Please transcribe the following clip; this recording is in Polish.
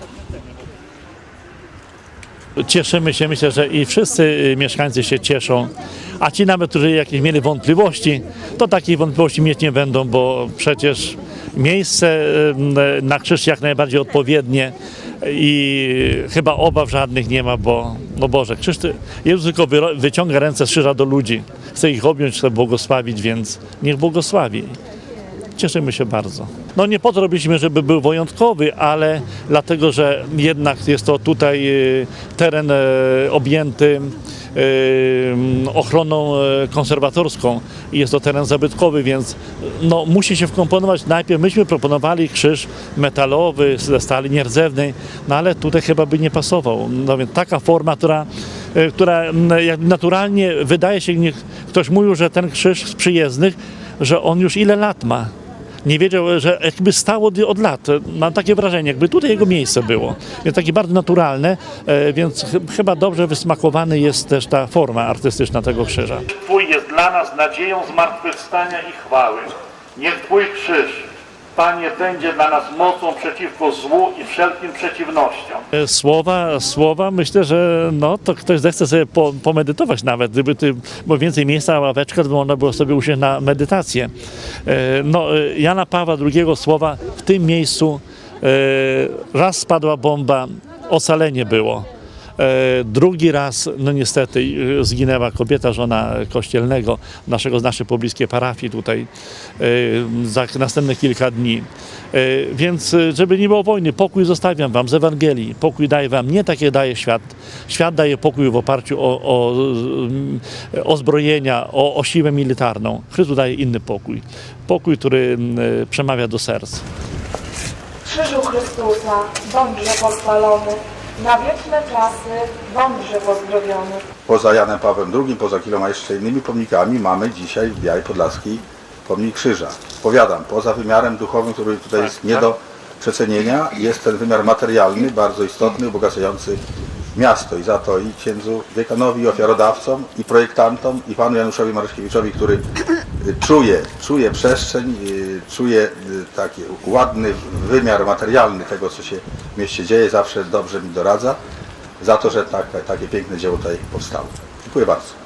poświęcenie. Cieszymy się, myślę, że i wszyscy y, mieszkańcy się cieszą, a ci nawet, którzy jakieś mieli wątpliwości, to takich wątpliwości mieć nie będą, bo przecież miejsce y, na krzyż jak najbardziej odpowiednie i chyba obaw żadnych nie ma, bo no Boże, krzyż, Jezus tylko wyciąga ręce z krzyża do ludzi, chce ich objąć, chce błogosławić, więc niech błogosławi. Cieszymy się bardzo. No nie po to robiliśmy, żeby był wyjątkowy, ale dlatego, że jednak jest to tutaj y, teren e, objęty y, ochroną konserwatorską i jest to teren zabytkowy, więc no, musi się wkomponować. Najpierw myśmy proponowali krzyż metalowy ze stali nierdzewnej, no ale tutaj chyba by nie pasował. No więc taka forma, która która naturalnie wydaje się, ktoś mówił, że ten krzyż z przyjezdnych, że on już ile lat ma. Nie wiedział, że jakby stał od, lat. Mam takie wrażenie, jakby tutaj jego miejsce było. Jest takie bardzo naturalne, e, więc ch- chyba dobrze wysmakowany jest też ta forma artystyczna tego krzyża. Twój jest dla nas nadzieją zmartwychwstania i chwały. Niech Twój krzyż, Panie, będzie dla nas mocą przeciwko złu i wszelkim przeciwnościom. Słowa, słowa, myślę, że no, to ktoś zechce sobie po, pomedytować nawet, gdyby ty, bo więcej miejsca, ławeczka, by można było sobie usiąść na medytację. E, No, e, Jana Pawła II słowa w tym miejscu e, raz spadła bomba, ocalenie było. E, Drugi raz, no niestety, e, zginęła kobieta, żona kościelnego, naszego, z naszej pobliskiej parafii tutaj e, za następne kilka dni. Więc, żeby nie było wojny, pokój zostawiam wam z Ewangelii. Pokój daje wam, nie takie daje świat. Świat daje pokój w oparciu o, o, e, o zbrojenia, o, o siłę militarną. Chrystus daje inny pokój. Pokój, który m, e, przemawia do serc. Krzyżu Chrystusa, bądźże pochwalony, na wieczne czasy bądźże pozdrowiony. Poza Janem Pawłem II, poza kiloma jeszcze innymi pomnikami mamy dzisiaj w Białej Podlaskiej pomnik krzyża. Powiadam, poza wymiarem duchowym, który tutaj jest nie do przecenienia, jest ten wymiar materialny, bardzo istotny, ubogacający miasto i za to i księdzu dziekanowi, i ofiarodawcom, i projektantom, i panu Januszowi Maryszkiewiczowi, który czuje, czuje przestrzeń, y, czuje y, taki ładny wymiar materialny tego, co się w mieście dzieje, zawsze dobrze mi doradza za to, że tak, takie piękne dzieło tutaj powstało. Dziękuję bardzo.